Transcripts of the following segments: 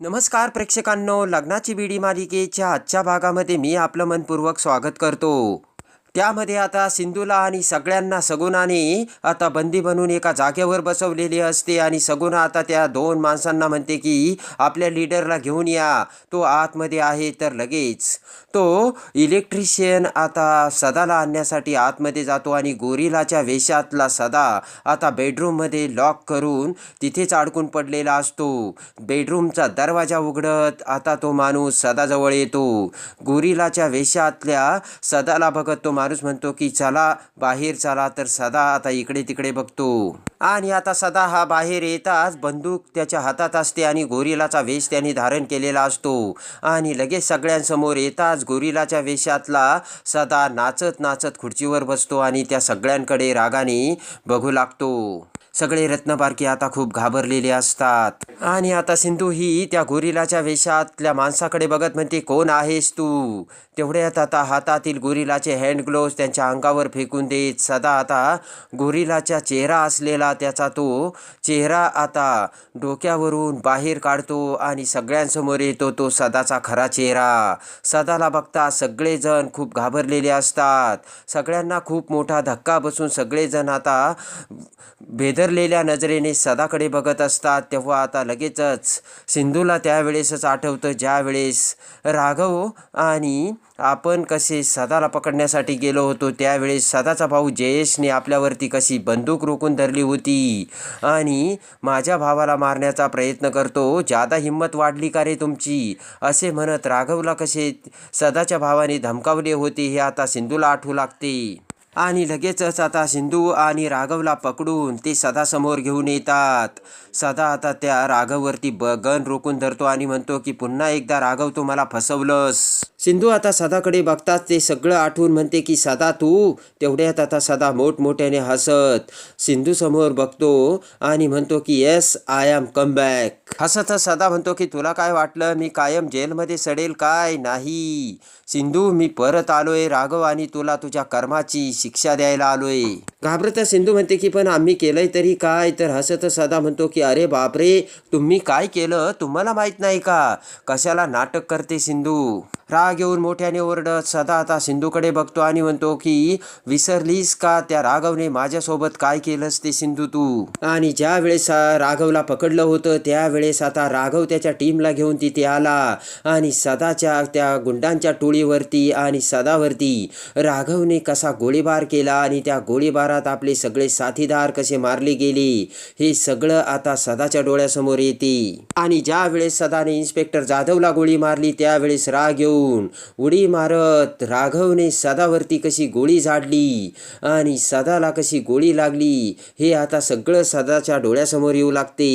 नमस्कार प्रेक्षकांनो लग्नाची बीडी मालिकेच्या आजच्या भागामध्ये मी आपलं मनपूर्वक स्वागत करतो. त्यामध्ये आता सिंधूला आणि सगळ्यांना सगुणाने आता बंदी बनवून एका जागेवर बसवलेली असते. आणि सगुणा आता त्या दोन माणसांना म्हणते की आपल्या लीडरला घेऊन या. तो आतमध्ये आहे तर लगेच. तो इलेक्ट्रिशियन आता सदाला आणण्यासाठी आतमध्ये जातो आणि गोरिलाच्या वेशातला सदा आता बेडरूममध्ये लॉक करून तिथेच अडकून पडलेला असतो. बेडरूमचा दरवाजा उघडत आता तो माणूस सदाजवळ येतो. गोरिलाच्या वेशातल्या सदाला बघत तो माणूस म्हणतो की चला बाहेर चला तर सदा आता इकडे तिकडे बघतो. आणि आता सदा हा बाहेर येताच बंदूक त्याच्या हातात असते आणि गोरिलाचा वेश त्याने धारण केलेला असतो. आणि लगेच सगळ्यांसमोर येताच गोरिलाच्या वेशातला सदा नाचत नाचत खुर्चीवर बसतो आणि त्या सगळ्यांकडे रागाने बघू लागतो. सगळे रत्नबारकी आता खूप घाबरलेले असतात. आणि आता सिंधू ही त्या गोरिलाच्या वेशातल्या माणसाकडे बघत म्हणते कोण आहेस तू? तेवढ्यात आता हातातील गोरिलाचे हँड ग्लोव्ज त्यांच्या अंगावर फेकून देत सदा आता गोरिलाचा चेहरा असलेला त्याचा तो चेहरा आता डोक्यावरून बाहेर काढतो आणि सगळ्यांसमोर येतो तो सदाचा खरा चेहरा. सदाला बघता सगळेजण खूप घाबरलेले असतात. सगळ्यांना खूप मोठा धक्का बसून सगळेजण आता भेदरलेल्या नजरेने सदाकडे बघत असतात. तेव्हा आता लगेचच सिंधूला त्यावेळेसच आठवतं ज्यावेळेस राघव आणि आपण कसे सदाला पकडण्यासाठी गेलो होतो त्यावेळेस सदाचा भाऊ जयेशने आपल्यावरती कशी बंदूक रोखून धरली होती. आणि माझ्या भावाला मारण्याचा प्रयत्न करतो जादा हिंमत वाढली का रे तुमची? असे म्हणत राघवला कसे सदाच्या भावाने धमकावले होते हे आता सिंधूला आठवू लागते. आणि लगेचच आता सिंधू आणि राघवला पकडून ते सदासमोर घेऊन येतात. सदा आता त्या राघववरती ब गन रोखून धरतो आणि म्हणतो की पुन्हा एकदा राघव तू मला फसवलंस. सिंधू आता सदाकडे बघताच ते सगळं आठवून म्हणते की सदा तू तेवढ्यात आता सदा मोठमोठ्याने हसत. सिंधू समोर बघतो आणि म्हणतो की yes I am come back. हसत सदा म्हणतो की तुला काय वाटलं? मी कायम जेलमध्ये सडेल काय? नाही. सिंधू मी परत आलोय. राघव आणि तुला तुझ्या कर्माची शिक्षा द्यायला आलोय. घाबरता सिंधू म्हणते की पण आम्ही केलंय तरी काय? तर हसत सदा म्हणतो की अरे बापरे! तुम्ही काय केलं? तुम्हाला माहीत नाही का? कशाला नाटक करते सिंधू? राग येऊन मोठ्याने ओरडत सदा आता सिंधूकडे बघतो आणि म्हणतो की विसरलीस का त्या राघवने माझ्यासोबत काय केलंस ते सिंधू तू? आणि ज्या वेळेस राघवला पकडलं होतं त्यावेळेस आता राघव त्याच्या टीमला घेऊन तिथे आला. आणि सदाच्या त्या गुंडांच्या टोळी टोळीवरती आणि सदावरती. राघवने कसा गोळीबार केला आणि त्या गोळीबारात आपले सगळे साथीदार कसे मारले गेले हे सगळं आता सदाच्या डोळ्यासमोर येते. आणि ज्या वेळेस सदाने इन्स्पेक्टर जाधवला गोळी मारली त्यावेळेस राग येऊन उडी मारत राघवने सदावरती कशी गोळी झाडली आणि सदाला कशी गोळी लागली हे आता सगळं सदाच्या डोळ्यासमोर येऊ लागते.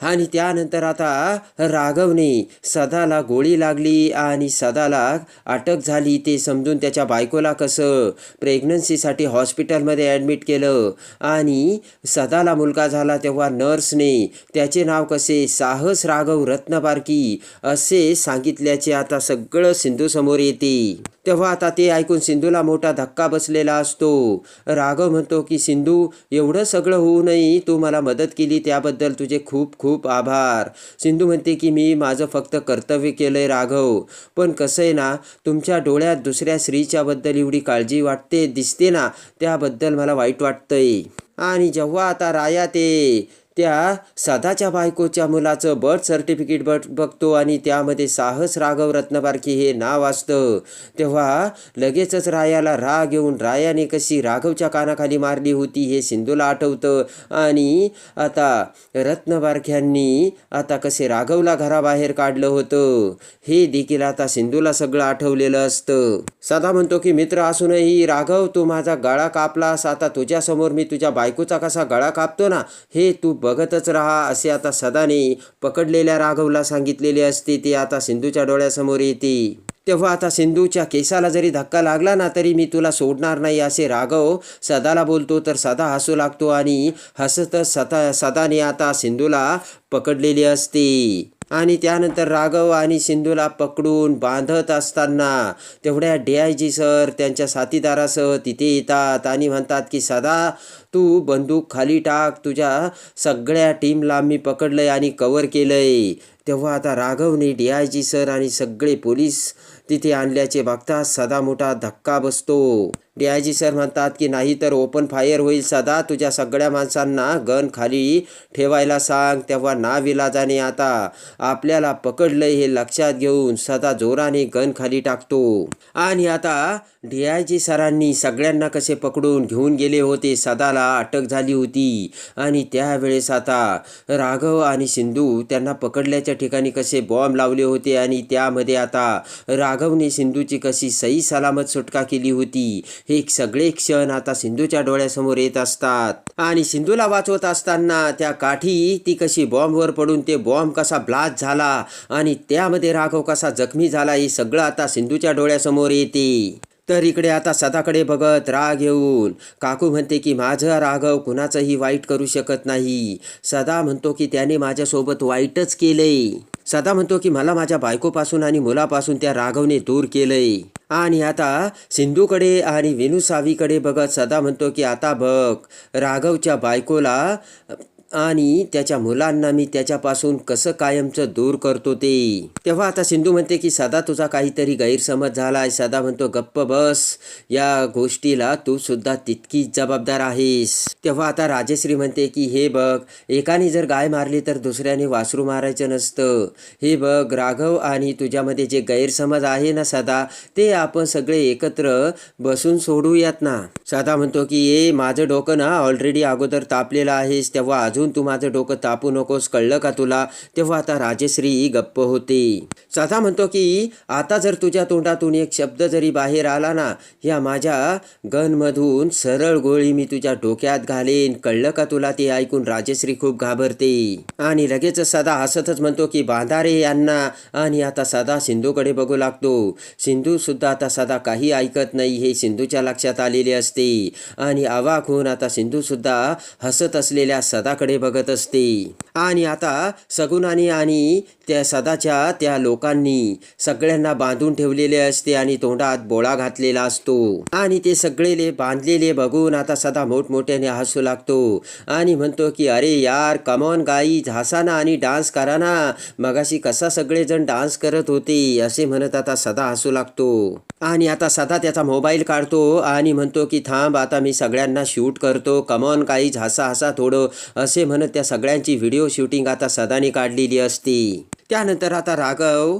आणि त्यानंतर आता राघवने सदाला गोळी लागली आणि सदाला अटक झाली. ते समजून त्याच्या बायकोला कसं प्रेग्नन्सीसाठी हॉस्पिटलमध्ये ॲडमिट केलं. आणि सदाला मुलगा झाला तेव्हा नर्सने त्याचे नाव कसे साहस राघव रत्नबारकी असे सांगितल्याचे आता सगळं सिंधूसमोर येते. तेव्हा आता ते ऐकून सिंधूला मोठा धक्का बसलेला असतो. राघव म्हणतो की सिंधू एवढं सगळं होऊनही तू मला मदत केली. त्याबद्दल तुझे खूप खूप खूप आभार. सिंधू म्हणते की मी माझं फक्त कर्तव्य केलंय राघव. पण कसं आहे ना तुमच्या डोळ्यात दुसऱ्या स्त्रीच्याबद्दल एवढी काळजी वाटते दिसते ना त्याबद्दल मला वाईट वाटतंय. आणि जेव्हा आता राया ते त्या सदाच्या बायकोच्या मुलाचं बर्थ सर्टिफिकेट बघ बघतो आणि त्यामध्ये साहस राघव रत्नबारकी हे नाव असतं. तेव्हा लगेचच रायाला राग येऊन रायाने कशी राघवच्या कानाखाली मारली होती हे सिंधूला आठवतं. आणि आता रत्नबारख्यांनी आता कसे राघवला घराबाहेर काढलं होतं हे देखील आता सिंधूला सगळं आठवलेलं असतं. सदा म्हणतो की मित्र असूनही राघव तू माझा गळा कापलास. आता तुझ्यासमोर मी तुझ्या बायकोचा कसा गळा कापतो ना हे तू बघतच राहा असे आता सदाने पकडलेल्या राघवला सांगितलेले असते ते आता सिंधूच्या डोळ्यासमोर येते. तेव्हा आता सिंधूच्या केसाला जरी धक्का लागला ना तरी मी तुला सोडणार नाही असे राघव सदाला बोलतो. तर सदा हसू लागतो आणि हसतच सदा सदाने आता सिंधूला पकडलेली असते. आणि त्यानंतर राघव आणि सिंधूला पकडून बांधत असताना तेवढ्या डी आय जी सर त्यांच्या साथीदारासह तिथे येतात आणि म्हणतात की सदा तू बंदूक खाली टाक तुझ्या सगळ्या टीमला मी पकडलंय आणि कवर केलंय. तेव्हा आता राघवने डी आय जी सर आणि सगळे पोलीस तिथे आणल्याचे बघता सदा मोठा धक्का बसतो. डीआयजी सर म्हणतात की नाही तर ओपन फायर होईल सदा. तुझ्या सगळ्या माणसांना गन खाली ठेवायला सांग. तेव्हा नाविलाजाने आता. आपल्याला पकडलंय हे लक्षात घेऊन सदा जोराने गन खाली टाकतो. आणि आता डी आय जी सरांनी सगळ्यांना कसे पकडून घेऊन गेले होते सदाला अटक झाली होती. आणि त्यावेळेस आता राघव आणि सिंधू त्यांना पकडल्याच्या ठिकाणी कसे बॉम्ब लावले होते आणि त्यामध्ये आता राघवने सिंधूची कशी सही सलामत सुटका केली होती हे सगळे क्षण आता सिंधूच्या डोळ्यासमोर येत असतात. आणि सिंधूला वाचवत असताना त्या काठी ती कशी बॉम्बवर पडून ते बॉम्ब कसा ब्लास्ट झाला आणि त्यामध्ये राघव कसा जखमी झाला हे सगळं आता सिंधूच्या डोळ्यासमोर येते. तर इकडे आता सदाकडे बघत राग येऊन. काकू म्हणते की माझं राघव कुणाचंही वाईट करू शकत नाही. सदा म्हणतो की त्याने माझ्यासोबत वाईटच केलंय सदा म्हणतो की मला माझ्या बायकोपासून आणि मुलापासून त्या राघवने दूर केलंय आणि आता सिंधूकडे आणि विनू सावीकडे बघत सदा म्हणतो की आता बघ राघवच्या बायकोला आणि त्याच्या मुलांना मी त्याच्यापासून कसं कायमचं दूर करतो ते. तेव्हा आता सिंधू म्हणते की सदा तुझा काहीतरी गैरसमज झाला आहे सदा म्हणतो गप्प बस. या गोष्टीला तू सुद्धा तितकीच जबाबदार आहेस. तेव्हा आता राजेश्री म्हणते की हे बघ एकाने जर गाय मारली तर दुसऱ्याने वासरू मारायचं नसतं. हे बघ राघव आणि तुझ्यामध्ये जे गैरसमज आहे ना सदा ते आपण सगळे एकत्र बसून सोडूयात ना. सदा म्हणतो की ए माझं डोकं ना ऑलरेडी अगोदर तापलेलं आहेस. तेव्हा अजून तू माझं डोकं तापू नकोस कळलं का तुला? तेव्हा आता राजश्री गप्प होते. सदा म्हणतो की आता जर तुझ्या तोंडातून एक शब्द जरी बाहेर आला ना या माझ्या गनमधून सरळ गोळी मी तुझ्या डोक्यात घालेन. कळलं का तुला ते ऐकून राजेश्री खूप घाबरते. आणि लगेच सदा हसतच म्हणतो की बांधारे यांना आणि आता सदा सिंधूकडे बघू लागतो. सिंधू सुद्धा आता सदा काही ऐकत नाही हे सिंधूच्या लक्षात आलेले असते. आणि अवाक होऊन आता सिंधू सुद्धा हसत असलेल्या सदाकडे बघत असते. आणि आता सगुणाने आणि त्या सदाच्या त्या लोकांनी सगळ्यांना बांधून ठेवलेले असते आणि तोंडात बोळा घातलेला असतो. आणि ते सगळेले बांधलेले बघून आता सदा मोठमोठ्याने हसू लागतो. आणि म्हणतो की अरे यार कमॉन गाई हसा ना आणि डान्स करा ना मगाशी कसा सगळेजण डान्स करत होते असे म्हणत आता सदा हसू लागतो. आणि आता सदा त्याचा मोबाईल काढतो आणि म्हणतो की थांब आता मी सगळ्यांना शूट करतो. कमॉन काही हसा हसा थोडं असे असे म्हणत त्या सगळ्यांची व्हिडिओ शूटिंग आता सदानी काढलेली असती. त्यानंतर आता राघव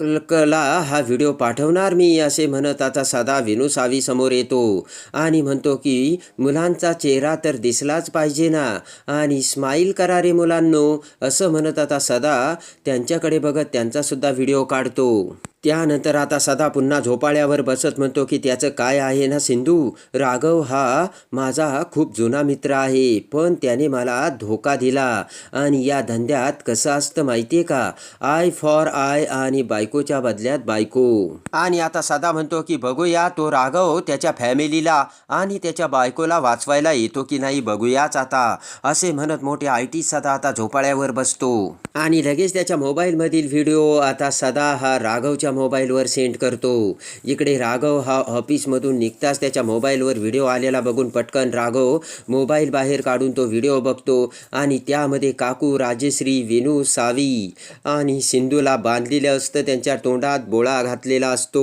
कला हा व्हिडिओ पाठवणार मी असे म्हणत आता सदा विनू सावी समोर येतो. आणि म्हणतो की मुलांचा चेहरा तर दिसलाच पाहिजे ना. आणि स्माईल करा रे मुलांनो असं म्हणत आता सदा त्यांच्याकडे बघत त्यांचा सुद्धा व्हिडिओ काढतो. त्यानंतर आता सदा पुन्हा झोपाळ्यावर बसत म्हणतो की त्याचं काय आहे ना सिंधू? राघव हा माझा खूप जुना मित्र आहे पण त्याने मला धोका दिला. आणि या धंद्यात कसं असतं माहिती आहे का? आय फॉर आय आणि बाय बायकोच्या बदल्यात बायको. आणि आता सदा म्हणतो की बघूया तो राघव त्याच्या फॅमिलीला आणि त्याच्या बायकोला वाचवायला येतो की नाही बघूयाच आता असे म्हणत मोठे आय टी सदा आता झोपाळ्यावर बसतो. आणि लगेच त्याच्या मोबाईलमधील व्हिडिओ आता सदा हा राघवच्या मोबाईलवर सेंड करतो. इकडे राघव हा ऑफिसमधून निघताच त्याच्या मोबाईलवर व्हिडिओ आलेला बघून पटकन राघव मोबाईल बाहेर काढून तो व्हिडिओ बघतो आणि त्यामध्ये काकू राजश्री विनू सावी आणि सिंधूला बांधलेलं असतं त्यांच्या तोंडात बोळा घातलेला असतो.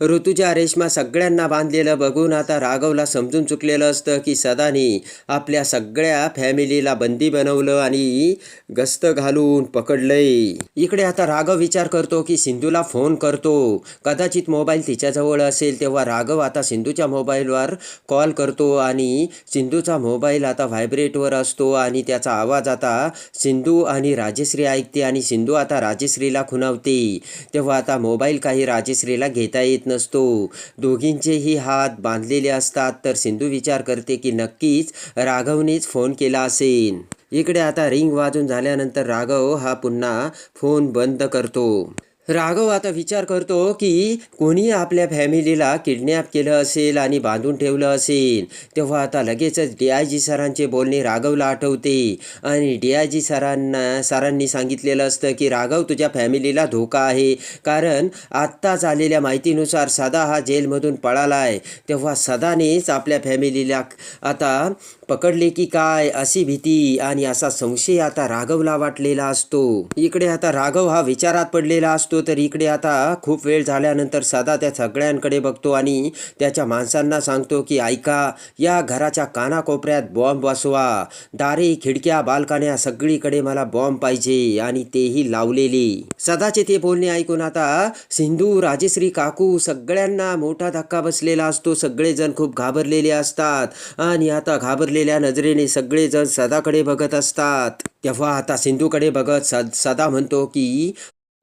ऋतुजा रेश्मा सगळ्यांना बांधलेलं बघून आता राघवला समजून चुकलेलं असतं की सदानी आपल्या सगळ्या फॅमिलीला बंदी बनवलं आणि गस्त घालून पकडलंय. इकडे आता राघव विचार करतो की सिंधूला फोन करतो. कदाचित मोबाईल तिच्याजवळ असेल तेव्हा राघव आता सिंधूच्या मोबाईलवर कॉल करतो आणि सिंधूचा मोबाईल आता व्हायब्रेटवर असतो आणि त्याचा आवाज आता सिंधू आणि राजश्री ऐकते आणि सिंधू आता राजश्रीला खुणावते. तेव्हा आता मोबाईल काही राजेश्रीला घेता येत नसतो. दोघींचेही हात बांधलेले असतात तर सिंधू विचार करते की नक्कीच राघवनेच फोन केला असेल. इकडे आता रिंग वाजून झाल्यानंतर राघव हा पुन्हा फोन बंद करतो. राघव आता विचार करतो की कोणी आपल्या फॅमिलीला किडनॅप केलं असेल आणि बांधून ठेवलं असेल तेव्हा आता लगेचच डी आय जी सरांचे बोलणे राघवला आठवते. आणि डी आय जी सरांना सरांनी सांगितलेलं असतं की राघव तुझ्या फॅमिलीला धोका आहे कारण आत्ताच आलेल्या माहितीनुसार सदा हा जेलमधून पळाला आहे तेव्हा सदानेच आपल्या फॅमिलीला आता पकडले की काय अशी भीती आणि असा संशय आता राघवला वाटलेला असतो. इकडे आता राघव हा विचारात पडलेला असतो. तर इकडे आता खूप वेळ झाल्यानंतर सदा त्या सगळ्यांकडे बघतो आणि त्याच्या माणसांना सांगतो की ऐका या घराच्या कानाकोपऱ्यात बॉम्ब बसवा. दारे खिडक्या बालकान्या सगळीकडे मला बॉम्ब पाहिजे. आणि तेही लावलेले. सदाचे ते बोलणे ऐकून आता सिंधू राजश्री काकू सगळ्यांना मोठा धक्का बसलेला असतो. सगळेजण खूप घाबरलेले असतात आणि आता घाबरलेल्या नजरेने सगळेजण सदाकडे बघत असतात. तेव्हा आता सिंधूकडे बघत सद सदा म्हणतो की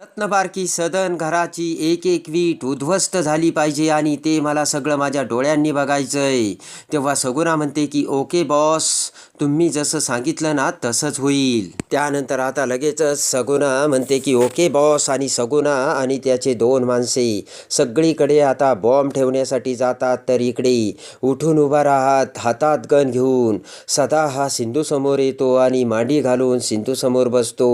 रत्नबारकी सदन घराची एक एक वीट उद्ध्वस्त झाली पाहिजे आणि ते मला सगळं माझ्या डोळ्यांनी बघायचंय. तेव्हा सगुना म्हणते की ओके बॉस तुम्ही जसं सांगितलं ना तसंच होईल. त्यानंतर आता लगेचच सगुना म्हणते की ओके बॉस आणि सगुना आणि त्याचे दोन माणसे सगळीकडे आता बॉम्ब ठेवण्यासाठी जातात तर इकडे उठून उभा राहत हातात गन घेऊन सदा हा सिंधूसमोर येतो आणि मांडी घालून सिंधूसमोर बसतो.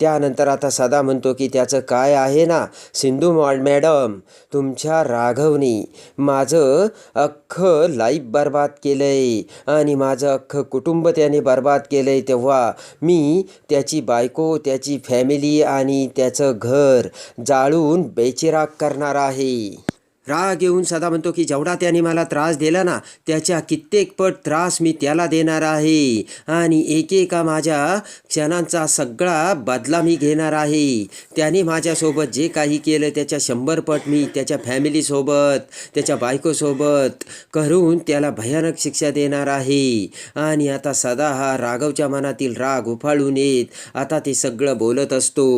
त्यानंतर आता सदा म्हणतो की त्याचं काय आहे ना? सिंधू मॉड मॅडम तुमच्या राघवने माझं अख्खं लाईफ बर्बाद केलं आहे आणि माझं अख्खं कुटुंब त्याने बर्बाद केलं आहे तेव्हा मी त्याची बायको त्याची फॅमिली आणि त्याचं घर जाळून बेचिराग करणार आहे. राग येऊन सदा म्हणतो की जेवढा त्याने मला त्रास दिला ना त्याच्या कित्येक पट त्रास मी त्याला देणार आहे. आणि एकेका माझ्या क्षणांचा सगळा बदला मी घेणार आहे. त्याने माझ्यासोबत जे काही केलं त्याच्या शंभर पट मी त्याच्या फॅमिलीसोबत त्याच्या बायकोसोबत करून त्याला भयानक शिक्षा देणार आहे. आणि आता सदा हा राघवच्या मनातील राग उफाळून येत आता ते सगळं बोलत असतो.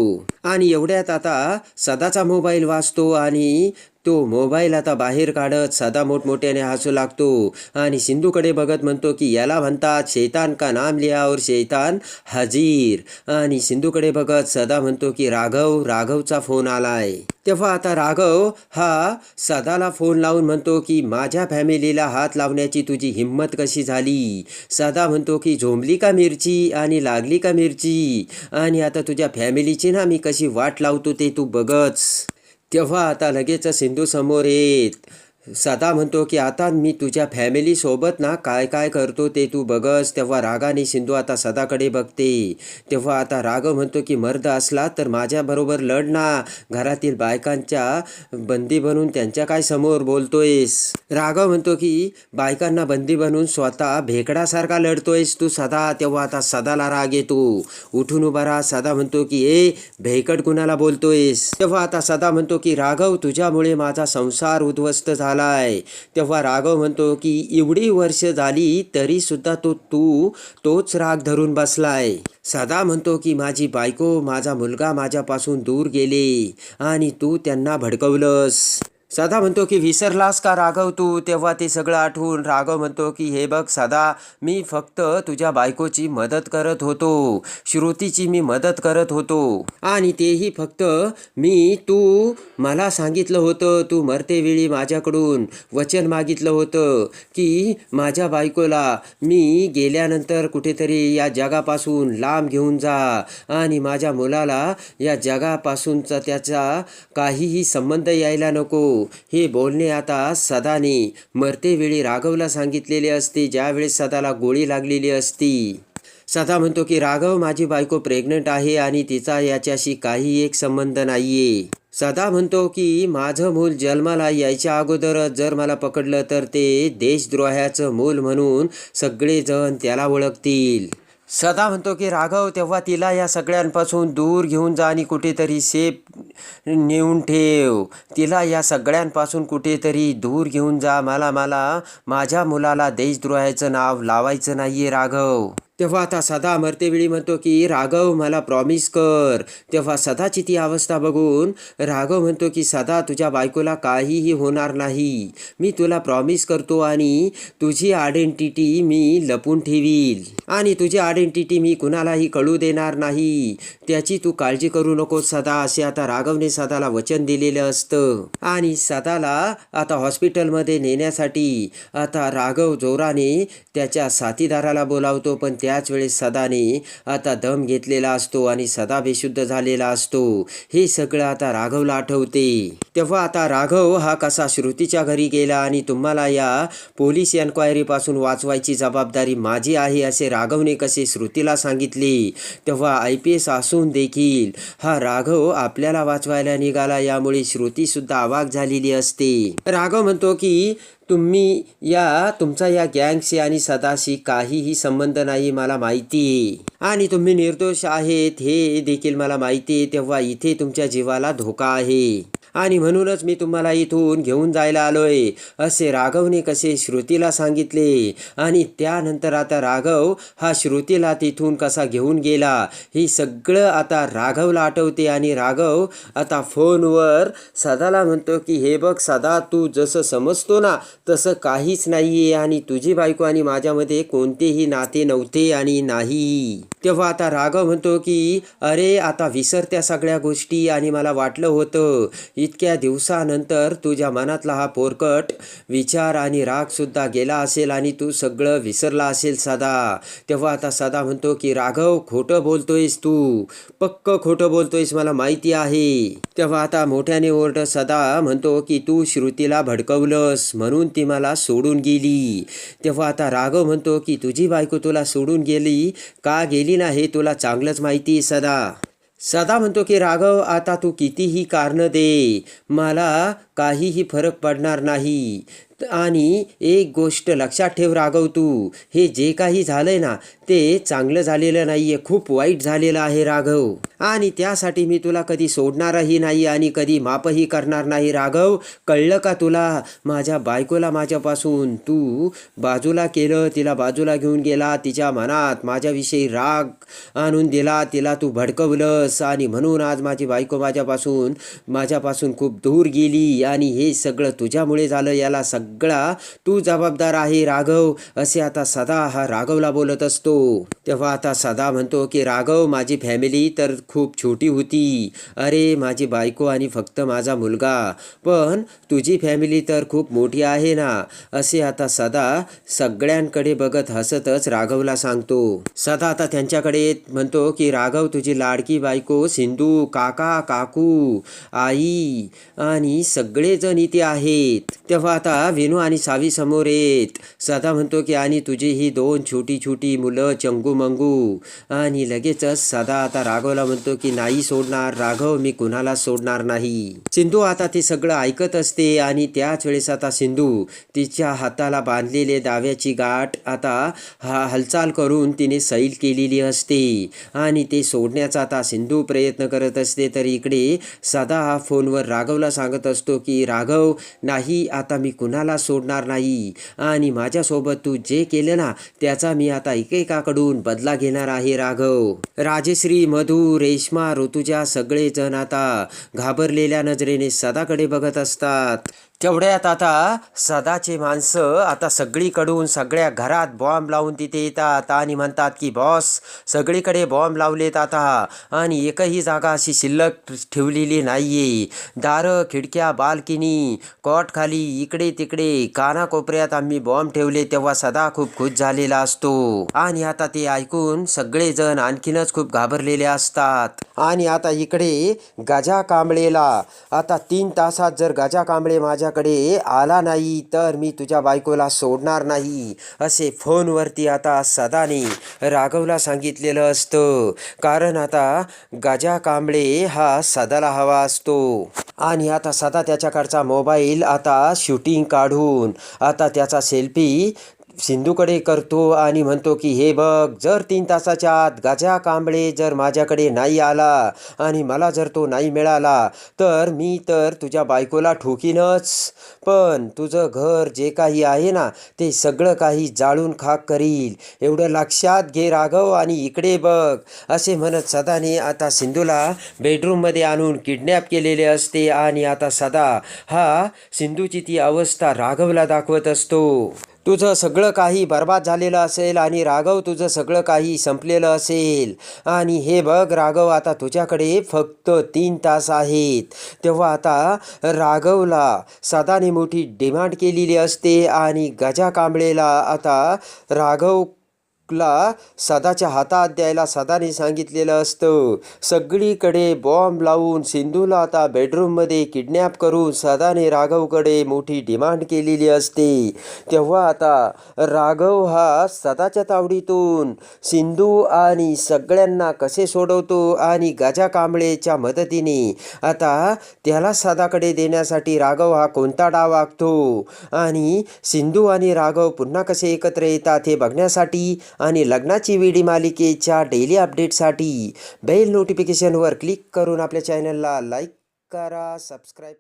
आणि एवढ्यात आता सदाचा मोबाईल वाचतो आणि तो मोबाईल आता बाहेर काढत सदा मोठमोठ्याने हसू लागतो. आणि सिंधूकडे बघत म्हणतो की याला म्हणतात शैतान का नाम लिहा और शैतान हजीर. आणि सिंधूकडे बघत सदा म्हणतो की राघव राघवचा फोन आलाय. तेव्हा आता राघव हा सदाला फोन लावून म्हणतो की माझ्या फॅमिलीला हात लावण्याची तुझी हिंमत कशी झाली? सदा म्हणतो की झोंबली का मिरची आणि लागली का मिरची? आणि आता तुझ्या फॅमिलीची ना मी कशी वाट लावतो ते तू बघच. तेव्हा आता लगेचच सिंधू समोर येत. सदा म्हणतो की आता मी तुझ्या फॅमिलीसोबत ना काय काय करतो ते तू बघस. तेव्हा रागाने सिंधू आता सदाकडे बघते. तेव्हा आता राघव म्हणतो की मर्द असला तर माझ्याबरोबर लढ ना. घरातील बायकांच्या बंदी बनून त्यांच्या काय समोर बोलतोयस? राघव म्हणतो की बायकांना बंदी बनून स्वतः भेकडासारखा लढतोयस तू सदा. तेव्हा आता सदाला राग येतो. उठून उभा राहा. सदा म्हणतो की ए भेकड कुणाला बोलतोयस? तेव्हा आता सदा म्हणतो की राघव तुझ्यामुळे माझा संसार उद्ध्वस्त आलाय तेव्हा राघव म्हणतो की एवढी वर्ष झाली तरी सुद्धा तो तू तोच राग धरून बसलाय. सदा म्हणतो की माझी बायको माझा मुलगा माझ्यापासून दूर गेले आणि तू त्यांना भडकवलंस. सदा म्हणतो की विसरलास का राघव तू? तेव्हा ते सगळं आठवून राघव म्हणतो की हे बघ सदा मी फक्त तुझ्या बायकोची मदत करत होतो. श्रुतीची मी मदत करत होतो. आणि तेही फक्त मी तू मला सांगितलं होतं. तू मरतेवेळी माझ्याकडून वचन मागितलं होतं की माझ्या बायकोला मी गेल्यानंतर कुठेतरी या जगापासून लांब घेऊन जा. आणि माझ्या मुलाला या जगापासूनचा त्याचा काहीही संबंध यायला नको. हे बोलणे आता सदाने मरतेवेळी राघवला सांगितलेले असते ज्यावेळेस सदाला गोळी लागलेली असती. सदा म्हणतो की राघव माझी बायको प्रेग्नंट आहे आणि तिचा याच्याशी काही एक संबंध नाहीये. सदा म्हणतो की माझं मूल जन्माला यायच्या अगोदरच जर मला पकडलं तर ते देशद्रोहाचं मूल म्हणून सगळेजण त्याला ओळखतील. सदा म्हणतो की राघव तेव्हा तिला या सगळ्यांपासून दूर घेऊन जा आणि कुठेतरी सेफ नेऊन ठेव. तिला या सगळ्यांपासून कुठेतरी दूर घेऊन जा. मला मला माझ्या मुलाला देशद्रोहाचं नाव लावायचं नाहीये राघव. तेव्हा आता सदा मरतेवेळी म्हणतो की राघव मला प्रॉमिस कर. तेव्हा सदाची ती अवस्था बघून राघव म्हणतो की सदा तुझ्या बायकोला काहीही होणार नाही. मी तुला प्रॉमिस करतो आणि तुझी आयडेंटिटी मी लपून ठेवील. आणि तुझी आयडेंटिटी मी कुणालाही कळू देणार नाही. त्याची तू काळजी करू नको सदा असे आता राघवने सदाला वचन दिलेलं असतं. आणि सदाला आता हॉस्पिटलमध्ये नेण्यासाठी आता राघव जोराने त्याच्या साथीदाराला बोलावतो पण त्या वेळेस सदाने आता दम घेतलेला असतो आणि सदा बेशुद्ध झालेला असतो. हे सगळं आता राघवला आठवते. तेव्हा आता राघव हा कसा श्रुतीच्या घरी गेला आणि तुम्हाला या पोलीस एन्क्वायरीपासून वाचवायची जबाबदारी माझी आहे असे राघवने कसे श्रुतीला सांगितले? तेव्हा आय पी एस असून देखील हा राघव आपल्याला वाचवायला निघाला यामुळे श्रुती सुद्धा अवाक झालेली असते. राघव म्हणतो की तुम्ही या तुमचा या गँगशी आणि सदाशी काहीही संबंध नाही मला माहिती. आणि तुम्ही निर्दोष आहेत हे देखील मला माहिती आहे तेव्हा इथे तुमच्या जीवाला धोका आहे. आणि म्हणूनच मी तुम्हाला इथून घेऊन जायला आलोय. असे राघवने कसे श्रुतीला सांगितले. आणि त्यानंतर आता राघव हा श्रुतीला तिथून कसा घेऊन गेला. ही सगळं आता राघवला आठवते आणि राघव आता फोनवर सदाला म्हणतो की हे बघ सदा तू जसं समजतो ना तसं काहीच नाहीये आणि तुझी बायको आणि माझ्यामध्ये कोणतेही नाते नव्हते आणि नाही. तेव्हा आता राघव म्हणतो की अरे आता विसर त्या सगळ्या गोष्टी आणि मला वाटलं होतं इतक्या दिवसानंतर तुझ्या मनातला हा पोरकट विचार आणि रागसुद्धा गेला असेल आणि तू सगळं विसरला असेल सदा. तेव्हा आता सदा म्हणतो की राघव खोटं बोलतोयस तू. पक्क खोटं बोलतोयस मला माहिती आहे. तेव्हा आता मोठ्याने ओरड सदा म्हणतो की तू श्रुतीला भडकवलंस म्हणून ती मला सोडून गेली. तेव्हा आता राघव म्हणतो की तुझी बायको तुला सोडून गेली? का गेली ना हे तुला चांगलंच माहिती आहे सदा. सदा म्हणतो की राघव आता तू कितीही कारणं दे मला काहीही फरक पडणार नाही. आणि एक गोष्ट लक्षात ठेव राघव तू. हे जे काही झालंय ना ते चांगलं झालेलं नाही आहे खूप वाईट झालेलं आहे राघव. आणि त्यासाठी मी तुला कधी सोडणारही नाही आणि कधी मापही करणार नाही राघव. कळलं का तुला? माझ्या बायकोला माझ्यापासून. तू बाजूला केलं तिला बाजूला घेऊन गेला तिच्या मनात माझ्याविषयी राग आणून दिला तिला तू भडकवलंस. आणि म्हणून आज माझी बायको माझ्यापासून माझ्यापासून खूप दूर गेली. आणि हे सगळं तुझ्यामुळे झालं याला सग सगळा तू जबाबदार आहे राघव असे आता सदा हा राघवला बोलत असतो. तेव्हा आता सदा म्हणतो की राघव माझी फॅमिली तर खूप छोटी होती. अरे माझी बायको आणि फक्त माझा मुलगा. पण तुझी फॅमिली तर खूप मोठी आहे ना? असे आता सदा सगळ्यांकडे बघत हसतच राघवला सांगतो. सदा आता त्यांच्याकडे म्हणतो की राघव तुझी लाडकी बायको सिंधू काका काकू आई आणि सगळेजण इथे आहेत. तेव्हा आता विनू आणि सावी समोर येत. सदा म्हणतो की आणि तुझी ही दोन छोटी छोटी मुलं चंगू मंगू. आणि लगेचच सदा आता राघवला म्हणतो की नाही सोडणार राघव मी कुणाला सोडणार नाही. सिंधू आता ते सगळं ऐकत असते आणि त्याच वेळेस आता सिंधू तिच्या हाताला बांधलेले दाव्याची गाठ आता हा हालचाल करून तिने सैल केलेली असते. आणि ते सोडण्याचा आता सिंधू प्रयत्न करत असते. तर इकडे सदा हा फोनवर राघवला सांगत असतो की राघव नाही आता मी कोणाला सोडणार नाही. आणि माझ्यासोबत तू जे केलं ना त्याचा मी आता एकेकाकडून बदला घेणार आहे राघव. राजश्री मधू रेश्मा ऋतुजा सगळेजण आता घाबरलेल्या नजरेने सदाकडे बघत असतात. तेवढ्यात आता सदाचे माणसं आता सगळीकडून सगळ्या घरात बॉम्ब लावून तिथे येतात आणि म्हणतात की बॉस सगळीकडे बॉम्ब लावलेत आता आणि एकही जागा अशी शिल्लक ठेवलेली नाही आहे दारं खिडक्या बाल्किनी कॉट खाली इकडे तिकडे कानाकोपऱ्यात आम्ही बॉम्ब ठेवले तेव्हा सदा खूप खुश झालेला असतो. आणि आता ते ऐकून सगळेजण आणखीनच खूप घाबरलेले असतात. आणि आता इकडे गजा कांबळेला आता तीन तासात जर गजा कांबळे माझ्या माझ्याकडे आला नाही तर मी तुझ्या बायकोला सोडणार नाही असे फोनवरती आता सदाने राघवला सांगितलेलं असतं. कारण आता गजा कांबळे हा सदाला हवा असतो. आणि आता सदा त्याच्याकडचा मोबाईल आता शूटिंग काढून आता त्याचा सेल्फी सिंधूकडे करतो आणि म्हणतो की हे बघ जर तीन तासाच्या आत गाजा कांबळे जर माझ्याकडे नाही आला आणि मला जर तो नाही मिळाला तर मी तर तुझ्या बायकोला ठोकीनच. पण तुझं घर जे काही आहे ना ते सगळं काही जाळून खाक करील. एवढं लक्षात घे राघव आणि इकडे बघ. असे म्हणत सदाने आता सिंधूला बेडरूममध्ये आणून किडनॅप केलेले असते आणि आता सदा हा सिंधूची ती अवस्था राघवला दाखवत असतो. तुझं सगळं काही बर्बाद झालेलं असेल आणि राघव तुझं सगळं काही संपलेलं असेल. आणि हे बघ राघव आता तुझ्याकडे फक्त तीन तास आहेत. तेव्हा आता राघवला सदाने मोठी डिमांड केलेली असते आणि गजा कांबळेला आता राघव ला सदाच्या हातात द्यायला सदाने सांगितलेलं असतं. सगळीकडे बॉम्ब लावून सिंधूला आता बेडरूममध्ये किडनॅप करून सदाने राघवकडे मोठी डिमांड केलेली असते. तेव्हा आता राघव हा सदाच्या तावडीतून सिंधू आणि सगळ्यांना कसे सोडवतो आणि गजा कांबळेच्या मदतीने आता त्याला सदाकडे देण्यासाठी राघव हा कोणता डाव आखतो आणि सिंधू आणि राघव पुन्हा कसे एकत्र येतात हे बघण्यासाठी आणि लग्नाची वेडी मालिकेच्या डेली अपडेटसाठी बेल नोटिफिकेशनवर क्लिक करून आपल्या चॅनलला लाईक करा सबस्क्राईब